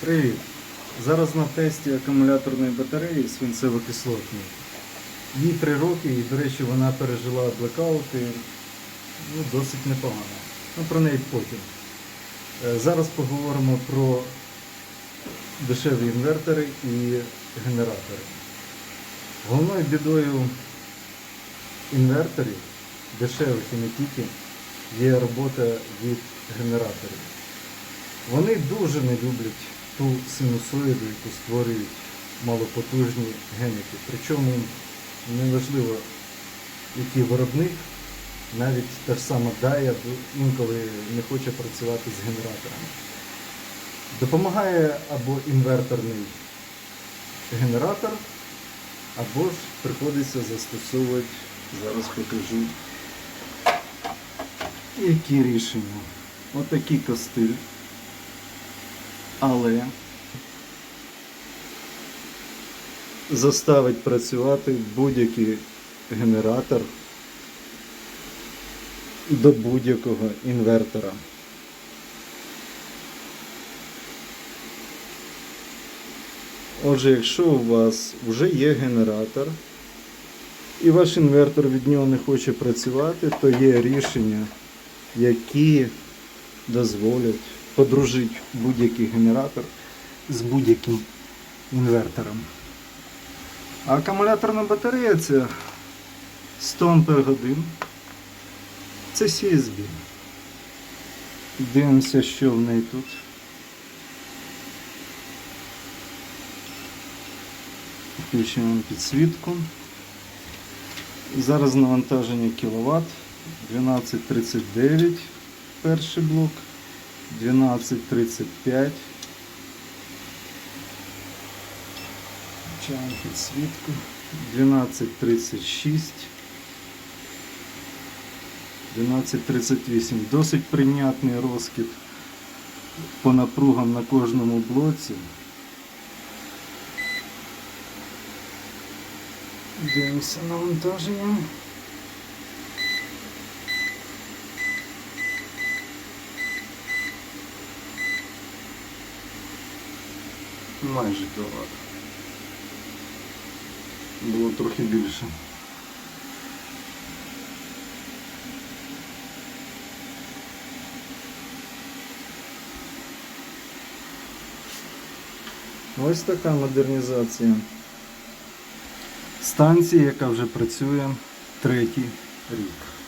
Привіт! Зараз на тесті акумуляторної батареї свинцево-кислотної. Їй 3 роки і, до речі, вона пережила блекаути ну, досить непогано. Ну, про неї потім. Е, Зараз поговоримо про дешеві інвертори і генератори. Головною бідою інверторів, дешевих і не тільки, є робота від генераторів. Вони дуже не люблять ту синусоїду, яку створюють малопотужні геники. Причому неважливо, який виробник, навіть та ж сама Дая інколи не хоче працювати з генераторами. Допомагає або інверторний генератор, або ж приходиться застосовувати, зараз покажу, які рішення. Отакий костиль. Але заставить працювати будь-який генератор до будь-якого інвертора. Отже, якщо у вас вже є генератор, і ваш інвертор від нього не хоче працювати, то є рішення, які дозволять подружити будь-який генератор з будь-яким інвертором. А акумуляторна батарея це 100 Ампер годин. Це CSB. Дивимося, що в неї тут. Включуємо підсвітку. Зараз навантаження кВт 1239 перший блок, 1235. Включаємо підсвітку. 1236. 1238. Досить прийнятний розкид по напругам на кожному блоці. Дивимося навантаження. Майже кіловат. Було трохи більше. Ось така модернізація станції, яка вже працює третій рік.